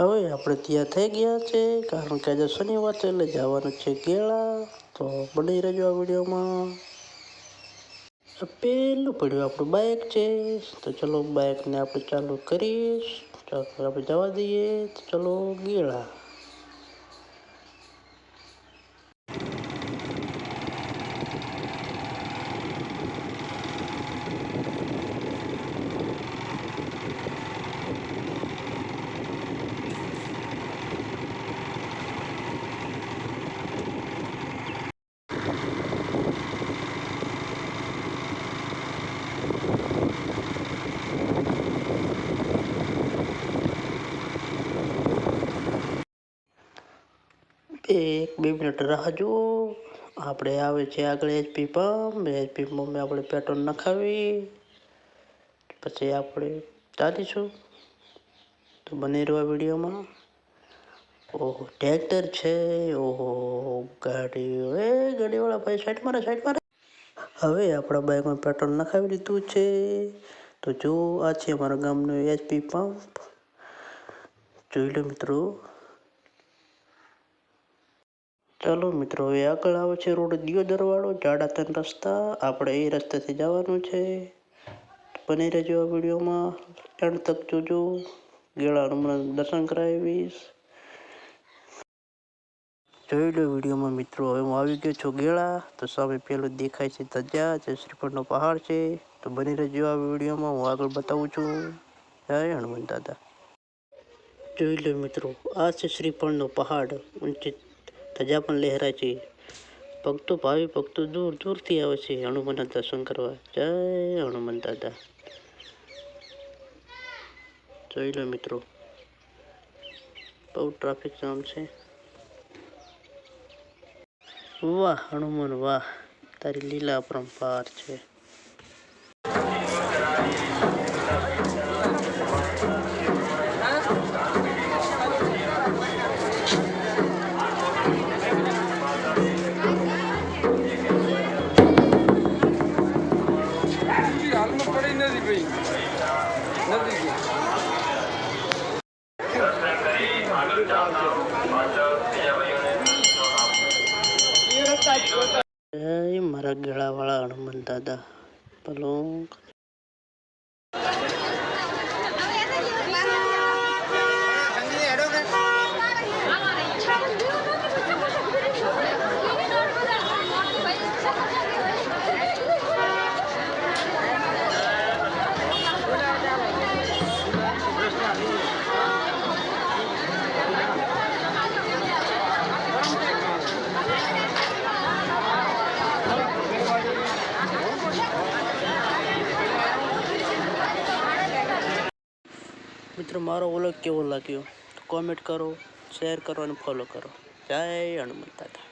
હવે આપણે ત્યાં થઈ ગયા છે, કારણ કે આજે શનિવાર છે એટલે જવાનું છે કેળા તો બની રહેજો આ વિડીયોમાં. પહેલું પડ્યું આપણું બાઇક છે. તો ચલો બાઇકને આપણે ચાલુ કરીશ. ચાલો આપણે જવા દઈએ. તો ચલો ગેળા. એક, બે મિનિટ રાહ આપણે આવે છે આગળ એચપી પંપ. એચપી પંપે આપણે પેટ્રોલ નખાવી. પછી આપણે ચાલીશું. તો બને રહ્યો વિડીયોમાં. ઓહો ટ્રેક્ટર છે. ઓહો ગાડી એ ગાડીવાળા ભાઈ સાઈડ મારે સાઈડ મારે. હવે આપણા બાઇકમાં પેટ્રોલ નખાવી લીધું છે. તો જો આ છે અમારા ગામનો એચપી પંપ. જોઈ લો મિત્રો. ચાલો મિત્રો, હવે આગળ આવે છે રોડ દિયો દરવાળો જાડા ત્રણ રસ્તા, આપણે એ રસ્તેથી જવાનું છે. બની રહેજો આ વિડીયોમાં. એન્ડ તક જોજો. ગેળાનું મને દર્શન કરાવીશ. જોઈ લો વિડીયોમાં મિત્રો, હવે હું આવી ગયો છું ગેળા. તો સામે પેલું દેખાય છે તજા જે શ્રીફળનો પહાડ છે. તો બની રહેજો આ વિડીયોમાં. હું આગળ બતાવું છું. જય હનુમાન દાદા. જોઈ લો મિત્રો, આ છે શ્રીફળનો પહાડ. ઊંચે ધજા પણ લહેરાય છે. ભક્તો ભાવિ ભક્તો દૂર દૂરથી આવે છે. હનુમાનના દર્શન કરવા. જય હનુમાન દાદા જોઈ લો મિત્રો. બહુ ટ્રાફિક જામ છે. વાહ હનુમાન, વાહ. તારી લીલા પરંપાર છે. હાલમાં પડી નથી ભાઈ. નથી જય મારા ગળાવાળા હનુમાન દાદા. ભલો મિત્રો, મારો ઓલો કેવો લાગ્યો? કોમેન્ટ કરો શેર કરો અને ફોલો કરો. જય હનુમંત દાદા.